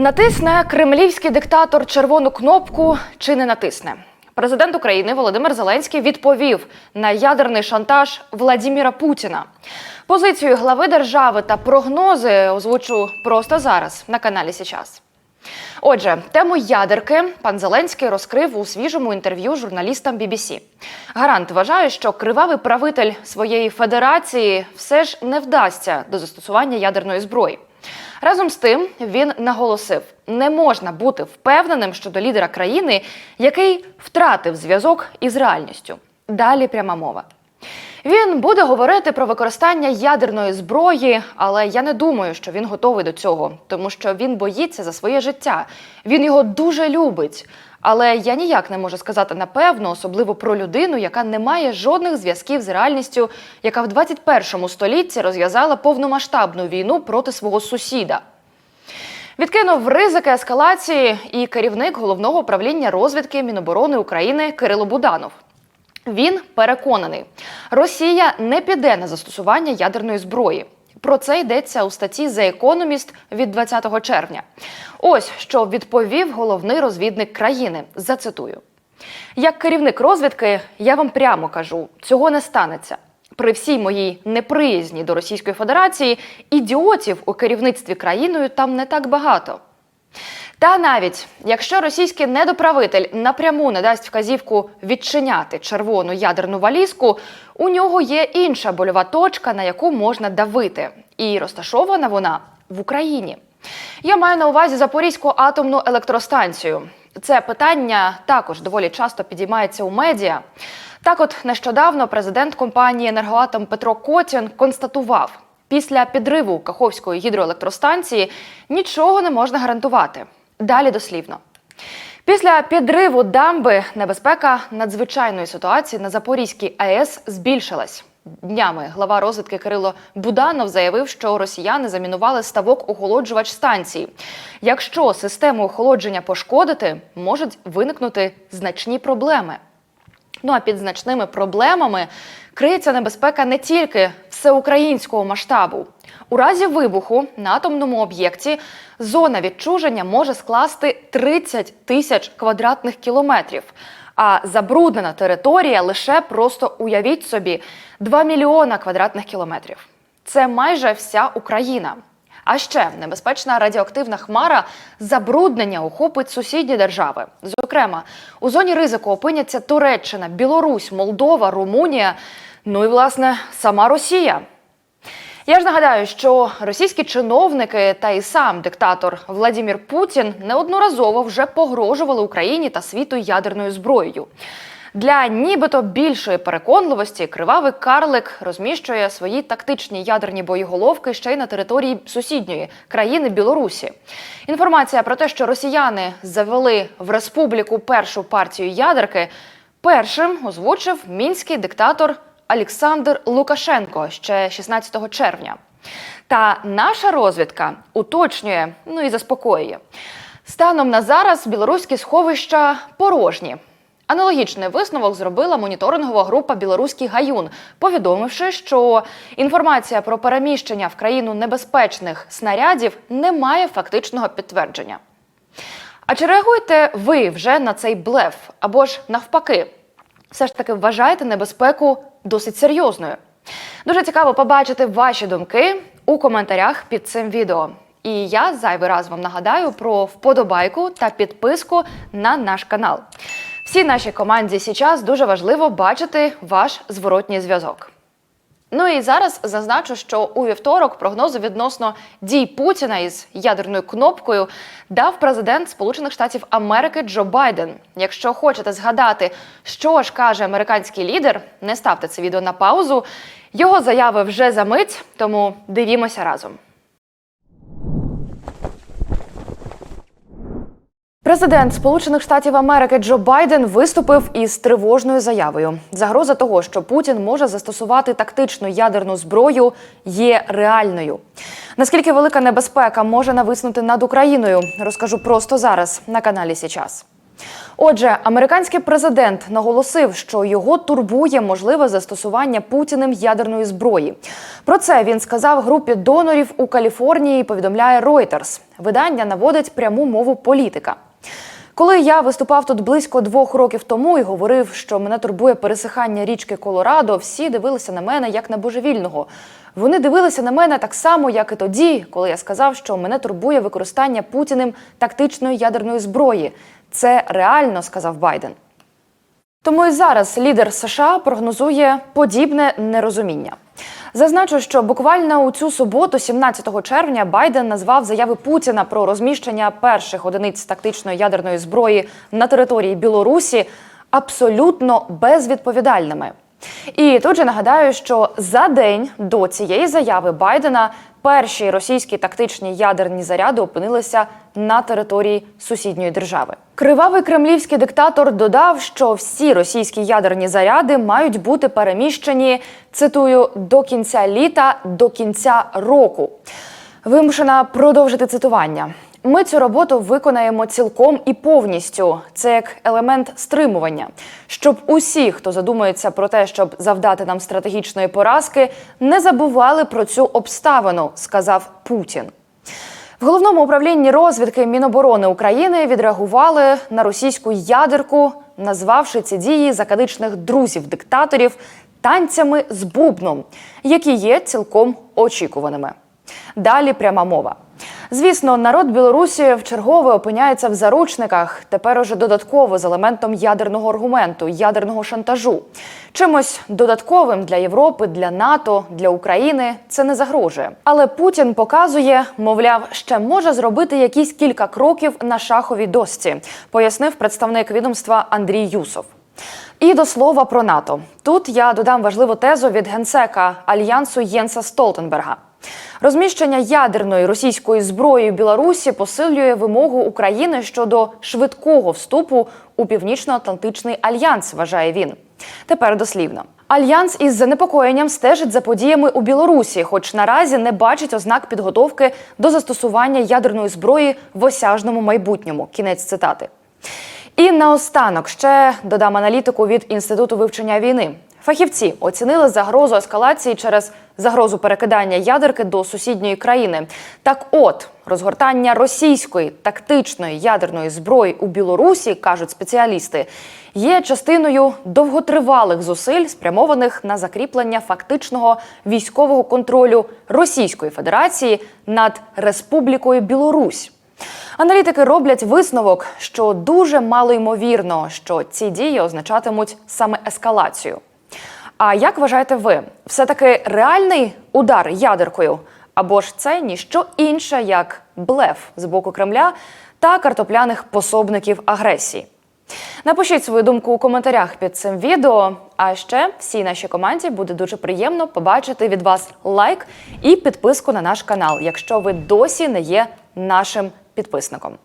Натисне кремлівський диктатор червону кнопку чи не натисне? Президент України Володимир Зеленський відповів на ядерний шантаж Владіміра Путіна. Позицію глави держави та прогнози озвучу просто зараз на каналі Січас. Отже, тему ядерки пан Зеленський розкрив у свіжому інтерв'ю журналістам BBC. Гарант вважає, що кривавий правитель своєї федерації все ж не вдасться до застосування ядерної зброї. Разом з тим він наголосив: не можна бути впевненим щодо лідера країни, який втратив зв'язок із реальністю. Далі пряма мова. Він буде говорити про використання ядерної зброї, але я не думаю, що він готовий до цього, тому що він боїться за своє життя. Він його дуже любить. Але я ніяк не можу сказати напевно, особливо про людину, яка не має жодних зв'язків з реальністю, яка в 21 столітті розв'язала повномасштабну війну проти свого сусіда. Відкинув ризики ескалації і керівник головного управління розвідки Міноборони України Кирило Буданов. Він переконаний, Росія не піде на застосування ядерної зброї. Про це йдеться у статті The Economist від 20 червня. Ось що відповів головний розвідник країни. Зацитую: як керівник розвідки, я вам прямо кажу, цього не станеться. При всій моїй неприязні до Російської Федерації ідіотів у керівництві країною там не так багато. Та навіть якщо російський недоправитель напряму не дасть вказівку відчиняти червону ядерну валізку, у нього є інша больова точка, на яку можна давити, і розташована вона в Україні. Я маю на увазі Запорізьку атомну електростанцію. Це питання також доволі часто підіймається у медіа. Так, от нещодавно президент компанії Енергоатом Петро Котін констатував, після підриву Каховської гідроелектростанції нічого не можна гарантувати. Далі дослівно. Після підриву дамби небезпека надзвичайної ситуації на Запорізькій АЕС збільшилась. Днями глава розвідки Кирило Буданов заявив, що росіяни замінували ставок охолоджувач станції. Якщо систему охолодження пошкодити, можуть виникнути значні проблеми. Ну а під значними проблемами криється небезпека не тільки всеукраїнського масштабу. У разі вибуху на атомному об'єкті зона відчуження може скласти 30 тисяч квадратних кілометрів. А забруднена територія лише просто уявіть собі 2 мільйона квадратних кілометрів. Це майже вся Україна. А ще небезпечна радіоактивна хмара забруднення охопить сусідні держави. Зокрема, у зоні ризику опиняться Туреччина, Білорусь, Молдова, Румунія, ну і власне сама Росія. Я ж нагадаю, що російські чиновники та і сам диктатор Владімір Путін неодноразово вже погрожували Україні та світу ядерною зброєю. Для нібито більшої переконливості кривавий карлик розміщує свої тактичні ядерні боєголовки ще й на території сусідньої країни Білорусі. Інформація про те, що росіяни завели в республіку першу партію ядерки, першим озвучив мінський диктатор Олександр Лукашенко ще 16 червня. Та наша розвідка уточнює, ну і заспокоює. Станом на зараз білоруські сховища порожні. Аналогічний висновок зробила моніторингова група Білоруський гаюн, повідомивши, що інформація про переміщення в країну небезпечних снарядів не має фактичного підтвердження. А чи реагуєте ви вже на цей блеф або ж навпаки? Все ж таки вважаєте небезпеку досить серйозною? Дуже цікаво побачити ваші думки у коментарях під цим відео. І я зайвий раз вам нагадаю про вподобайку та підписку на наш канал. Всій нашій команді зараз дуже важливо бачити ваш зворотній зв'язок. Ну і зараз зазначу, що у вівторок прогнозу відносно дій Путіна із ядерною кнопкою дав президент Сполучених Штатів Америки Джо Байден. Якщо хочете згадати, що ж каже американський лідер, не ставте це відео на паузу. Його заяви вже за мить, тому дивімося разом. Президент Сполучених Штатів Америки Джо Байден виступив із тривожною заявою. Загроза того, що Путін може застосувати тактичну ядерну зброю, є реальною. Наскільки велика небезпека може нависнути над Україною, розкажу просто зараз на каналі Січас. Отже, американський президент наголосив, що його турбує можливе застосування Путіним ядерної зброї. Про це він сказав групі донорів у Каліфорнії. Повідомляє Reuters. Видання наводить пряму мову політика. Коли я виступав тут близько двох років тому і говорив, що мене турбує пересихання річки Колорадо, всі дивилися на мене як на божевільного. Вони дивилися на мене так само, як і тоді, коли я сказав, що мене турбує використання Путіним тактичної ядерної зброї. Це реально, сказав Байден. Тому і зараз лідер США прогнозує подібне нерозуміння. Зазначу, що буквально у цю суботу, 17 червня, Байден назвав заяви Путіна про розміщення перших одиниць тактичної ядерної зброї на території Білорусі абсолютно безвідповідальними. І тут же нагадаю, що за день до цієї заяви Байдена перші російські тактичні ядерні заряди опинилися на території сусідньої держави. Кривавий кремлівський диктатор додав, що всі російські ядерні заряди мають бути переміщені цитую до кінця літа до кінця року. Вимушена продовжити цитування. Ми цю роботу виконаємо цілком і повністю. Це як елемент стримування, щоб усі, хто задумується про те, щоб завдати нам стратегічної поразки, не забували про цю обставину, сказав Путін. В головному управлінні розвідки Міноборони України відреагували на російську ядерку, назвавши ці дії закадичних друзів диктаторів танцями з бубном, які є цілком очікуваними. Далі пряма мова. Звісно, народ Білорусі вчергове опиняється в заручниках. Тепер уже додатково з елементом ядерного аргументу, ядерного шантажу. Чимось додатковим для Європи, для НАТО, для України це не загрожує. Але Путін показує, мовляв, ще може зробити якісь кілька кроків на шаховій досці, пояснив представник відомства Андрій Юсов. І до слова про НАТО. Тут я додам важливу тезу від генсека альянсу Єнса Столтенберга. Розміщення ядерної російської зброї в Білорусі посилює вимогу України щодо швидкого вступу у Північно-Атлантичний альянс, вважає він. Тепер дослівно. Альянс із занепокоєнням стежить за подіями у Білорусі, хоч наразі не бачить ознак підготовки до застосування ядерної зброї в осяжному майбутньому. Кінець цитати. І наостанок ще додам аналітику від інституту вивчення війни. Фахівці оцінили загрозу ескалації через загрозу перекидання ядерки до сусідньої країни. Так, от розгортання російської тактичної ядерної зброї у Білорусі, кажуть спеціалісти, є частиною довготривалих зусиль, спрямованих на закріплення фактичного військового контролю Російської Федерації над Республікою Білорусь. Аналітики роблять висновок, що дуже мало ймовірно, що ці дії означатимуть саме ескалацію. А як вважаєте ви, все таки реальний удар ядеркою? Або ж це ніщо інше, як блеф з боку Кремля та картопляних пособників агресії? Напишіть свою думку у коментарях під цим відео. А ще всій нашій команді буде дуже приємно побачити від вас лайк і підписку на наш канал, якщо ви досі не є нашим підписником.